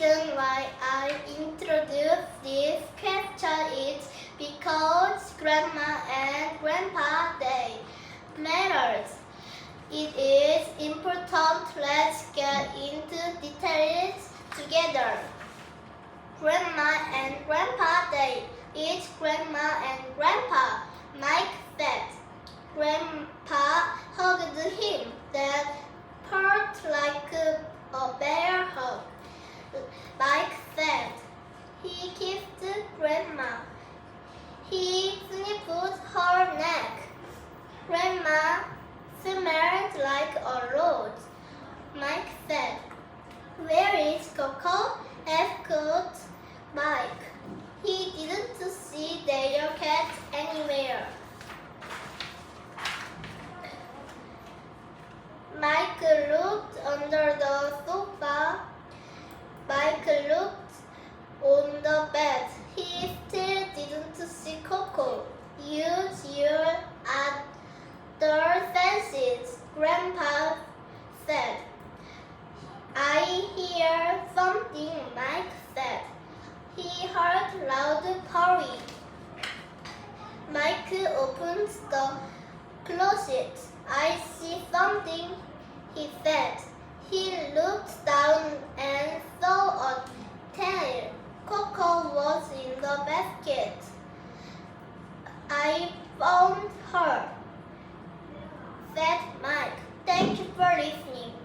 reason why I introduced this question is because Grandma and Grandpa Day matters. It is important. Let's get into details together. Grandma and Grandpa Day. Each Grandma and Grandpa Mike said. Grandpa hugged him. That part like a, bear. Mike said. He kissed Grandma. He sniffed her neck. Grandma smelled like a rose. Mike said. Where is Coco? asked Mike. He didn't see their cat anywhere. Mike looked under the sofa. On the bed. He still didn't see Coco. Use your other senses, Grandpa said. I hear something, Mike said. He heard loud purring. Mike opened the closet. I see something, he said. He looked down and saw a tail. Coco was in the basket. I found her, said Mike. Thank you for listening.